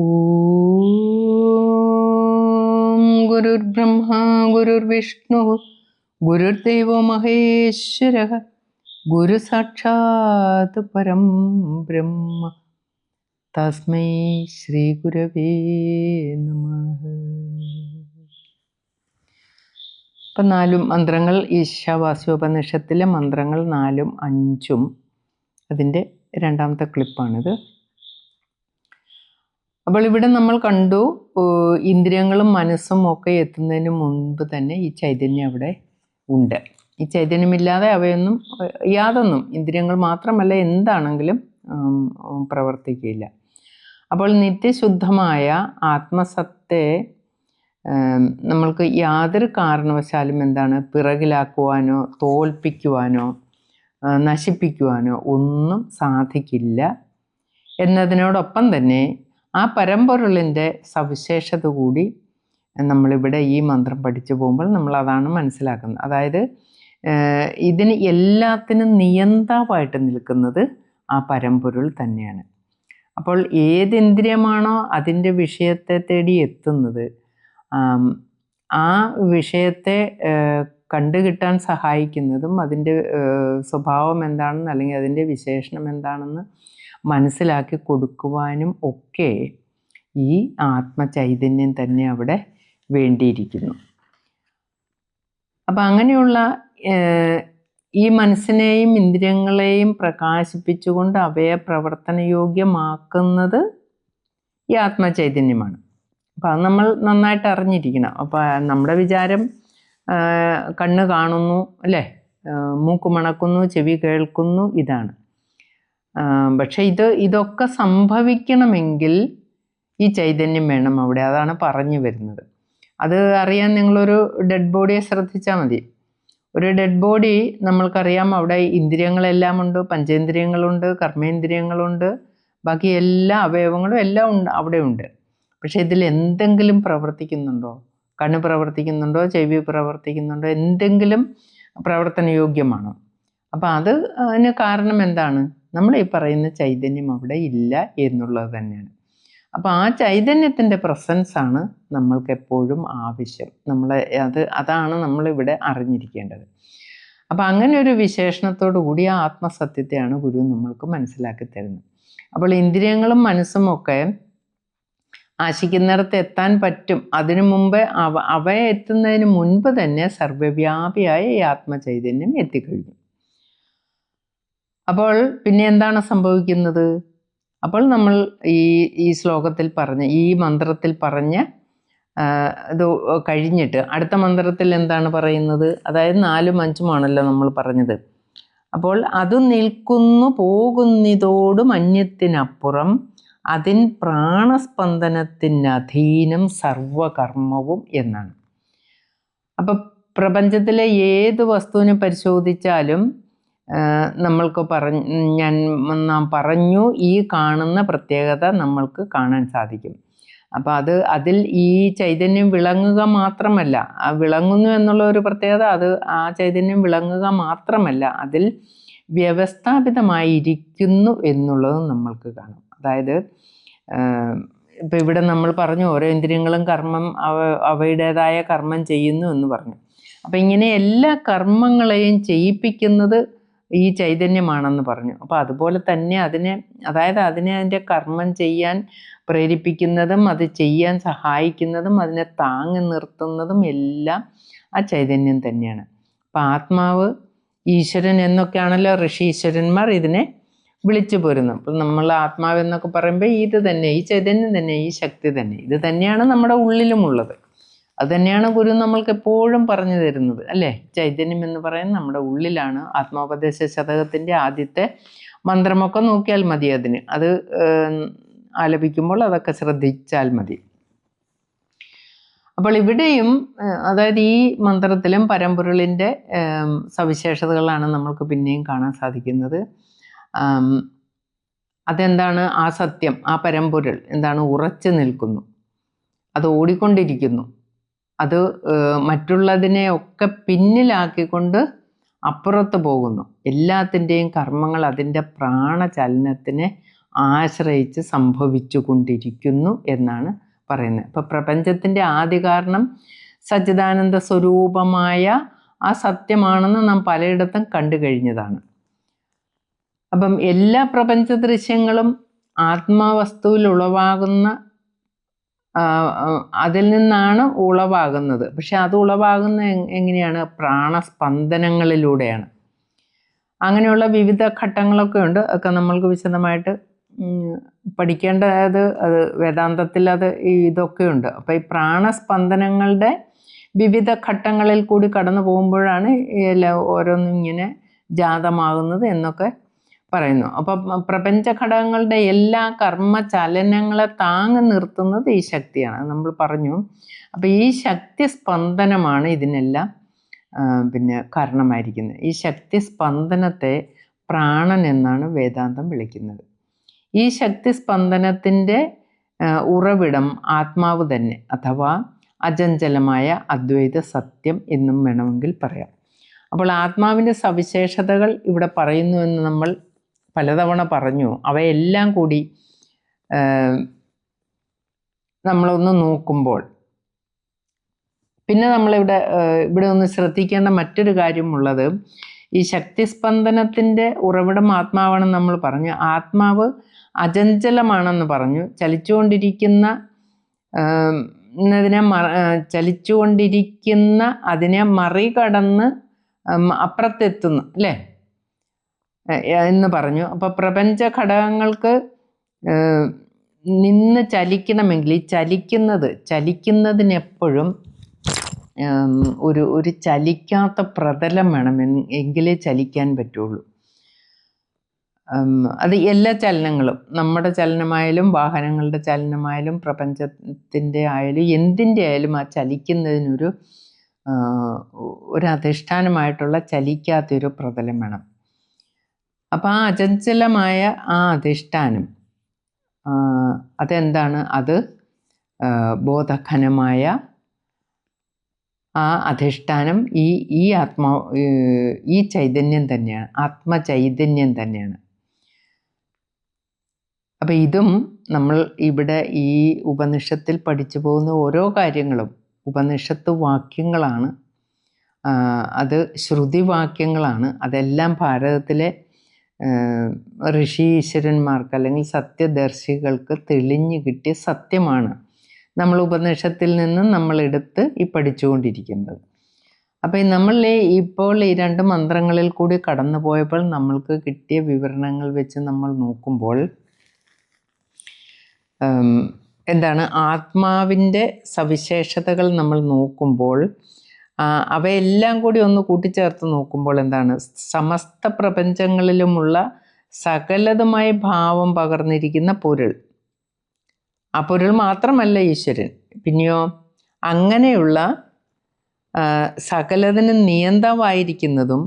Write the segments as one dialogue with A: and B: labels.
A: ഓം ഗുരുർബ്രഹ്മ ഗുരുർവിഷ്ണു ഗുരുർദേവോ മഹേശ്വര ഗുരു സാക്ഷാത് പരം ബ്രഹ്മ. തസ്മൈ ശ്രീ ഗുരവേ നമ. ഇപ്പം നാലും മന്ത്രങ്ങൾ ഈശാവാസ്യോപനിഷത്തിലെ മന്ത്രങ്ങൾ നാലും അഞ്ചും അതിന്റെ രണ്ടാമത്തെ ക്ലിപ്പാണിത്. അപ്പോൾ ഇവിടെ നമ്മൾ കണ്ടു ഇന്ദ്രിയങ്ങളും മനസ്സും ഒക്കെ എത്തുന്നതിന് മുൻപ് തന്നെ ഈ ചൈതന്യം അവിടെ ഉണ്ട്. ഈ ചൈതന്യമില്ലാതെ അവയൊന്നും യാതൊന്നും ഇന്ദ്രിയങ്ങൾ മാത്രമല്ല എന്താണെങ്കിലും പ്രവർത്തിക്കില്ല. അപ്പോൾ നിത്യശുദ്ധമായ ആത്മസത്തെ നമ്മൾക്ക് യാതൊരു കാരണവശാലും എന്താണ് പിറകിലാക്കുവാനോ തോൽപ്പിക്കുവാനോ നശിപ്പിക്കുവാനോ ഒന്നും സാധിക്കില്ല. എന്നതിനോടൊപ്പം തന്നെ ആ പരമ്പൊരുളിന്റെ സവിശേഷത കൂടി നമ്മളിവിടെ ഈ മന്ത്രം പഠിച്ചു പോകുമ്പോൾ നമ്മൾ അതാണ് മനസ്സിലാക്കുന്നത്. അതായത് ഇതിന് എല്ലാത്തിനും നിയന്താവായിട്ട് നിൽക്കുന്നത് ആ പരമ്പൊരുൾ തന്നെയാണ്. അപ്പോൾ ഏത് ഇന്ദ്രിയമാണോ അതിന്റെ വിഷയത്തെ തേടി എത്തുന്നത് ആ വിഷയത്തെ കണ്ടുകിട്ടാൻ സഹായിക്കുന്നതും അതിന്റെ സ്വഭാവം എന്താണെന്ന് അല്ലെങ്കിൽ അതിന്റെ വിശേഷണം എന്താണെന്ന് മനസ്സിലാക്കി കൊടുക്കുവാനും ഒക്കെ ഈ ആത്മചൈതന്യം തന്നെ അവിടെ വേണ്ടിയിരിക്കുന്നു. അപ്പം അങ്ങനെയുള്ള ഈ മനസ്സിനെയും ഇന്ദ്രിയങ്ങളെയും പ്രകാശിപ്പിച്ചുകൊണ്ട് അവയെ പ്രവർത്തനയോഗ്യമാക്കുന്നത് ഈ ആത്മചൈതന്യമാണ്. അപ്പോൾ അത് നമ്മൾ നന്നായിട്ട് അറിഞ്ഞിരിക്കണം. അപ്പം നമ്മുടെ വിചാരം കണ്ണ് കാണുന്നു അല്ലേ? മൂക്ക് മണക്കുന്നു ചെവി കേൾക്കുന്നു ഇതാണ്. പക്ഷെ ഇത് ഇതൊക്കെ സംഭവിക്കണമെങ്കിൽ ഈ ചൈതന്യം വേണം അവിടെ. അതാണ് പറഞ്ഞു വരുന്നത്. അത് അറിയാൻ നിങ്ങളൊരു ഡെഡ് ബോഡിയെ ശ്രദ്ധിച്ചാൽ മതി. ഒരു ഡെഡ് ബോഡി നമ്മൾക്കറിയാം അവിടെ ഇന്ദ്രിയങ്ങളെല്ലാം ഉണ്ട് പഞ്ചേന്ദ്രിയങ്ങളുണ്ട് കർമ്മേന്ദ്രിയങ്ങളുണ്ട് ബാക്കി എല്ലാ അവയവങ്ങളും എല്ലാം ഉണ്ട് അവിടെ ഉണ്ട്. പക്ഷേ ഇതിൽ എന്തെങ്കിലും പ്രവർത്തിക്കുന്നുണ്ടോ? കണ്ണ് പ്രവർത്തിക്കുന്നുണ്ടോ? ചെവി പ്രവർത്തിക്കുന്നുണ്ടോ? എന്തെങ്കിലും പ്രവർത്തനയോഗ്യമാണോ? അപ്പം അത് അതിന് കാരണം എന്താണ്? നമ്മൾ ഈ പറയുന്ന ചൈതന്യം അവിടെ ഇല്ല എന്നുള്ളത് തന്നെയാണ്. അപ്പോൾ ആ ചൈതന്യത്തിന്റെ പ്രസൻസാണ് നമ്മൾക്ക് എപ്പോഴും ആവശ്യം. നമ്മൾ അത് അതാണ് നമ്മളിവിടെ അറിഞ്ഞിരിക്കേണ്ടത്. അപ്പോൾ അങ്ങനെ ഒരു വിശേഷണത്തോടു കൂടി ആ ആത്മസത്യത്തെയാണ് ഗുരു നമ്മൾക്ക് മനസ്സിലാക്കി തരുന്നത്. അപ്പോൾ ഇന്ദ്രിയങ്ങളും മനസ്സും ഒക്കെ ആശിക്കുന്നിടത്ത് എത്താൻ പറ്റും. അതിനു മുമ്പേ അവ അവയെ എത്തുന്നതിന് മുൻപ് തന്നെ സർവവ്യാപിയായ ഈ ആത്മചൈതന്യം എത്തിക്കഴിഞ്ഞു. അപ്പോൾ പിന്നെ എന്താണ് സംഭവിക്കുന്നത്? അപ്പോൾ നമ്മൾ ഈ ഈ ശ്ലോകത്തിൽ പറഞ്ഞ ഈ മന്ത്രത്തിൽ പറഞ്ഞ ഇത് കഴിഞ്ഞിട്ട് അടുത്ത മന്ത്രത്തിൽ എന്താണ് പറയുന്നത്? അതായത് നാലും അഞ്ചുമാണല്ലോ നമ്മൾ പറഞ്ഞത്. അപ്പോൾ അത് നിൽക്കുന്നു പോകുന്നിതോടും അന്യത്തിനപ്പുറം അതിൻ പ്രാണസ്പന്ദനത്തിനധീനം സർവകർമ്മവും എന്നാണ്. അപ്പം പ്രപഞ്ചത്തിലെ ഏത് വസ്തുവിനെ പരിശോധിച്ചാലും നമ്മൾക്ക് പറഞ്ഞ് ഞാൻ നാം പറഞ്ഞു ഈ കാണുന്ന പ്രത്യേകത നമ്മൾക്ക് കാണാൻ സാധിക്കും. അപ്പോൾ അത് അതിൽ ഈ ചൈതന്യം വിളങ്ങുക മാത്രമല്ല ആ വിളങ്ങുന്നു എന്നുള്ള ഒരു പ്രത്യേകത അത് ആ ചൈതന്യം വിളങ്ങുക മാത്രമല്ല അതിൽ വ്യവസ്ഥാപിതമായിരിക്കുന്നു എന്നുള്ളതും നമ്മൾക്ക് കാണാം. അതായത് ഇപ്പം ഇവിടെ നമ്മൾ പറഞ്ഞു ഓരോ ഇന്ദ്രിയങ്ങളും കർമ്മം അവ അവയുടേതായ കർമ്മം ചെയ്യുന്നു എന്ന് പറഞ്ഞു. അപ്പം ഇങ്ങനെ എല്ലാ കർമ്മങ്ങളെയും ചെയ്യിപ്പിക്കുന്നത് ഈ ചൈതന്യമാണെന്ന് പറഞ്ഞു. അപ്പോൾ അതുപോലെ തന്നെ അതിനെ അതായത് അതിനെ അതിന്റെ കർമ്മം ചെയ്യാൻ പ്രേരിപ്പിക്കുന്നതും അത് ചെയ്യാൻ സഹായിക്കുന്നതും അതിനെ താങ്ങി നിർത്തുന്നതും എല്ലാം ആ ചൈതന്യം തന്നെയാണ്. അപ്പം ആത്മാവ് ഈശ്വരൻ എന്നൊക്കെയാണല്ലോ ഋഷീശ്വരന്മാർ ഇതിനെ വിളിച്ചു പോരുന്നു അപ്പം നമ്മൾ ആത്മാവ് എന്നൊക്കെ പറയുമ്പോൾ ഇത് തന്നെ ഈ ചൈതന്യം തന്നെ ഈ ശക്തി തന്നെ. ഇത് തന്നെയാണ് നമ്മുടെ ഉള്ളിലുമുള്ളത്. അത് തന്നെയാണ് ഗുരു നമ്മൾക്ക് എപ്പോഴും പറഞ്ഞു തരുന്നത് അല്ലേ? ചൈതന്യം എന്ന് പറയുന്നത് നമ്മുടെ ഉള്ളിലാണ്. ആത്മോപദേശ ശതകത്തിന്റെ ആദ്യത്തെ മന്ത്രമൊക്കെ നോക്കിയാൽ മതി അതിന്. അത് ആലപിക്കുമ്പോൾ അതൊക്കെ ശ്രദ്ധിച്ചാൽ മതി. അപ്പോൾ ഇവിടെയും അതായത് ഈ മന്ത്രത്തിലും പരമ്പൊരുളിന്റെ സവിശേഷതകളാണ് നമ്മൾക്ക് പിന്നെയും കാണാൻ സാധിക്കുന്നത്. അതെന്താണ്? ആ സത്യം ആ പരമ്പൊരുൾ എന്താണ്? ഉറച്ചു നിൽക്കുന്നു. അത് ഓടിക്കൊണ്ടിരിക്കുന്നു. അത് മറ്റുള്ളതിനെ ഒക്കെ പിന്നിലാക്കിക്കൊണ്ട് അപ്പുറത്ത് പോകുന്നു. എല്ലാത്തിന്റെയും കർമ്മങ്ങൾ അതിന്റെ പ്രാണചലനത്തിനെ ആശ്രയിച്ച് സംഭവിച്ചു കൊണ്ടിരിക്കുന്നു എന്നാണ് പറയുന്നത്. ഇപ്പം പ്രപഞ്ചത്തിന്റെ ആദ്യ കാരണം സച്ചിദാനന്ദ സ്വരൂപമായ ആ സത്യമാണെന്ന് നാം പലയിടത്തും കണ്ടു കഴിഞ്ഞതാണ്. അപ്പം എല്ലാ പ്രപഞ്ച ദൃശ്യങ്ങളും ആത്മാവസ്തുവിൽ ഉളവാകുന്ന അതിൽ നിന്നാണ് ഉളവാകുന്നത്. പക്ഷെ അത് ഉളവാകുന്ന എങ്ങനെയാണ്? പ്രാണസ്പന്ദനങ്ങളിലൂടെയാണ്. അങ്ങനെയുള്ള വിവിധ ഘട്ടങ്ങളൊക്കെ ഉണ്ട്. ഒക്കെ നമ്മൾക്ക് വിശദമായിട്ട് പഠിക്കേണ്ടത് അത് വേദാന്തത്തിൽ അത് ഇതൊക്കെ ഉണ്ട്. അപ്പോൾ ഈ പ്രാണസ്പന്ദനങ്ങളുടെ വിവിധ ഘട്ടങ്ങളിൽ കൂടി കടന്നു പോകുമ്പോഴാണ് എല്ലാ ഓരോന്നും ഇങ്ങനെ ജാതമാകുന്നത് എന്നൊക്കെ പറയുന്നു. അപ്പൊ പ്രപഞ്ച ഘടകങ്ങളുടെ എല്ലാ കർമ്മ ചലനങ്ങളെ താങ്ങി നിർത്തുന്നത് ഈ ശക്തിയാണ്. നമ്മൾ പറഞ്ഞു. അപ്പോൾ ഈ ശക്തി സ്പന്ദനമാണ് ഇതിനെല്ലാം പിന്നെ കാരണമായിരിക്കുന്നത്. ഈ ശക്തി സ്പന്ദനത്തെ പ്രാണൻ എന്നാണ് വേദാന്തം വിളിക്കുന്നത്. ഈ ശക്തി സ്പന്ദനത്തിന്റെ ഉറവിടം ആത്മാവ് തന്നെ അഥവാ അചഞ്ചലമായ അദ്വൈത സത്യം എന്നും വേണമെങ്കിൽ പറയാം. അപ്പോൾ ആത്മാവിന്റെ സവിശേഷതകൾ ഇവിടെ പറയുന്നു എന്ന് നമ്മൾ പലതവണ പറഞ്ഞു. അവയെല്ലാം കൂടി നമ്മളൊന്ന് നോക്കുമ്പോൾ. പിന്നെ നമ്മളിവിടെ ഇവിടെ ഒന്ന് ശ്രദ്ധിക്കേണ്ട മറ്റൊരു കാര്യമുള്ളത് ഈ ശക്തിസ്പന്ദനത്തിന്റെ ഉറവിടം ആത്മാവാണെന്ന് നമ്മൾ പറഞ്ഞു. ആത്മാവ് അചഞ്ചലമാണെന്ന് പറഞ്ഞു. ചലിച്ചുകൊണ്ടിരിക്കുന്ന അതിനെ മറ ചലിച്ചുകൊണ്ടിരിക്കുന്ന അതിനെ മറികടന്ന് അപ്പുറത്തെത്തുന്നു. അല്ലേ? എന്ന് പറഞ്ഞു. അപ്പോൾ പ്രപഞ്ച ഘടകങ്ങൾക്ക് നിന്ന് ചലിക്കണമെങ്കിൽ ഈ ചലിക്കുന്നത് ചലിക്കുന്നതിനെപ്പോഴും ഒരു ഒരു ചലിക്കാത്ത പ്രതലം വേണം എങ്കിലേ ചലിക്കാൻ പറ്റുള്ളൂ. അത് എല്ലാ ചലനങ്ങളും നമ്മുടെ ചലനമായാലും വാഹനങ്ങളുടെ ചലനമായാലും പ്രപഞ്ചത്തിന്റെ ആയാലും എന്തിന്റെ ആയാലും ആ ചലിക്കുന്നതിനൊരു ഒരു അധിഷ്ഠാനമായിട്ടുള്ള ചലിക്കാത്തൊരു പ്രതലം വേണം. അപ്പം ആ അചഞ്ചലമായ ആ അധിഷ്ഠാനം അതെന്താണ്? അത് ബോധഘനമായ ആ അധിഷ്ഠാനം ഈ ഈ ആത്മാ ഈ ചൈതന്യം തന്നെയാണ് ആത്മചൈതന്യം തന്നെയാണ്. അപ്പം ഇതും നമ്മൾ ഇവിടെ ഈ ഉപനിഷത്തിൽ പഠിച്ചു പോകുന്ന ഓരോ കാര്യങ്ങളും ഉപനിഷത്ത് വാക്യങ്ങളാണ് അത് ശ്രുതിവാക്യങ്ങളാണ് അതെല്ലാം ഭാരതത്തിലെ ഏഹ്, ഋഷി ഈശ്വരന്മാർക്ക് അല്ലെങ്കിൽ സത്യദർശികൾക്ക് തെളിഞ്ഞു കിട്ടിയ സത്യമാണ് നമ്മൾ ഉപനിഷത്തിൽ നിന്ന് നമ്മളെടുത്ത് ഈ പഠിച്ചുകൊണ്ടിരിക്കുന്നത്. അപ്പോൾ നമ്മൾ ഇപ്പോൾ ഈ രണ്ട് മന്ത്രങ്ങളിൽ കൂടി കടന്നു പോയപ്പോൾ നമ്മൾക്ക് കിട്ടിയ വിവരണങ്ങൾ വെച്ച് നമ്മൾ നോക്കുമ്പോൾ എന്താണ് ആത്മാവിന്റെ സവിശേഷതകൾ നമ്മൾ നോക്കുമ്പോൾ അവയെല്ലാം കൂടി ഒന്ന് കൂട്ടിച്ചേർത്ത് നോക്കുമ്പോൾ എന്താണ്? സമസ്ത പ്രപഞ്ചങ്ങളിലുമുള്ള സകലതുമായി ഭാവം പകർന്നിരിക്കുന്ന പൊരുൾ. ആ പൊരുൾ മാത്രമല്ല ഈശ്വരൻ. പിന്നെയോ അങ്ങനെയുള്ള സകലതിനും നിയന്തമായിരിക്കുന്നതും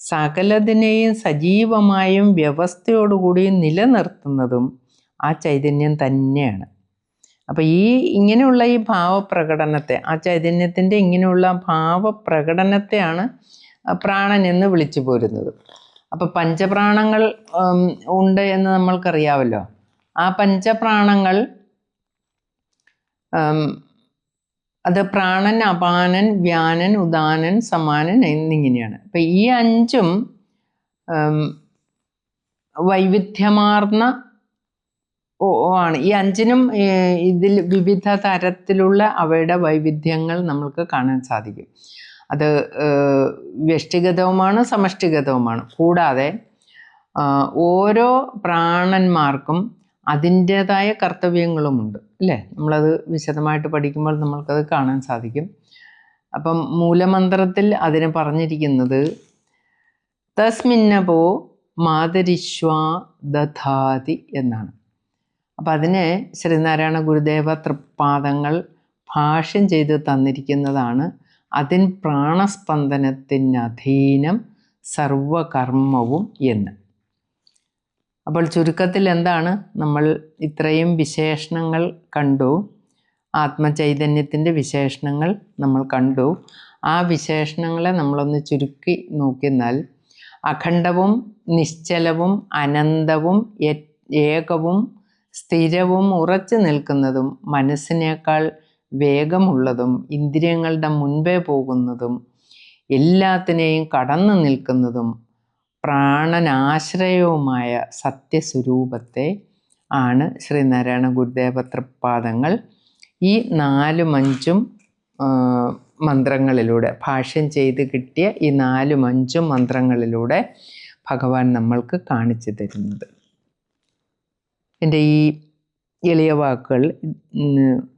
A: സകലതിനെയും സജീവമായും വ്യവസ്ഥയോടുകൂടിയും നിലനിർത്തുന്നതും ആ ചൈതന്യം തന്നെയാണ്. അപ്പോൾ ഈ ഇങ്ങനെയുള്ള ഈ ഭാവപ്രകടനത്തെ ആ ചൈതന്യത്തിന്റെ ഇങ്ങനെയുള്ള ഭാവപ്രകടനത്തെയാണ് പ്രാണൻ എന്ന് വിളിച്ചു പോരുന്നത്. അപ്പോൾ പഞ്ചപ്രാണങ്ങൾ ഉണ്ട് എന്ന് നമ്മൾക്കറിയാമല്ലോ ആ പഞ്ചപ്രാണങ്ങൾ അത് പ്രാണൻ അപാനൻ വ്യാനൻ ഉദാനൻ സമാനൻ എന്നിങ്ങനെയാണ്. അപ്പം ഈ അഞ്ചും വൈവിധ്യമാർന്ന ആണ്. ഈ അഞ്ചിനും ഇതിൽ വിവിധ തരത്തിലുള്ള അവയുടെ വൈവിധ്യങ്ങൾ നമ്മൾക്ക് കാണാൻ സാധിക്കും. അത് വ്യഷ്ടിഗതവുമാണ് സമഷ്ടിഗതവുമാണ്. കൂടാതെ ഓരോ പ്രാണന്മാർക്കും അതിന്റേതായ കർത്തവ്യങ്ങളുമുണ്ട്. അല്ലേ? നമ്മളത് വിശദമായിട്ട് പഠിക്കുമ്പോൾ നമ്മൾക്കത് കാണാൻ സാധിക്കും. അപ്പം മൂലമന്ത്രത്തിൽ അതിന് പറഞ്ഞിരിക്കുന്നത് തസ്മിന്നപോ മാതരിശ്വാ ദധാതി എന്നാണ്. അപ്പം അതിനെ ശ്രീനാരായണ ഗുരുദേവ തൃപ്പാദങ്ങൾ ഭാഷ്യം ചെയ്ത് തന്നിരിക്കുന്നതാണ്. അതിൻ പ്രാണസ്പന്ദനത്തിനധീനം സർവകർമ്മവും എന്ന്. അപ്പോൾ ചുരുക്കത്തിൽ എന്താണ്? നമ്മൾ ഇത്രയും വിശേഷണങ്ങൾ കണ്ടു. ആത്മചൈതന്യത്തിന്റെ വിശേഷണങ്ങൾ നമ്മൾ കണ്ടു. ആ വിശേഷണങ്ങളെ നമ്മളൊന്ന് ചുരുക്കി നോക്കിയാൽ അഖണ്ഡവും നിശ്ചലവും അനന്തവും ഏകവും സ്ഥിരവും ഉറച്ചു നിൽക്കുന്നതും മനസ്സിനേക്കാൾ വേഗമുള്ളതും ഇന്ദ്രിയങ്ങളുടെ മുൻപേ പോകുന്നതും എല്ലാത്തിനെയും കടന്നു നിൽക്കുന്നതും പ്രാണനാശ്രയവുമായ സത്യസ്വരൂപത്തെ ആണ് ശ്രീനാരായണ ഗുരുദേവ ഈ നാലും അഞ്ചും മന്ത്രങ്ങളിലൂടെ ഭാഷ്യം ചെയ്ത് കിട്ടിയ ഈ നാലും അഞ്ചും മന്ത്രങ്ങളിലൂടെ ഭഗവാൻ നമ്മൾക്ക് കാണിച്ചു തരുന്നത്. എന്റെ ഈ എളിയ വാക്കുകൾ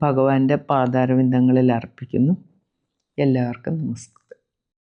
A: ഭഗവാന്റെ പാതാരവിന്ദങ്ങളിൽ അർപ്പിക്കുന്നു. എല്ലാവർക്കും നമസ്കാരം.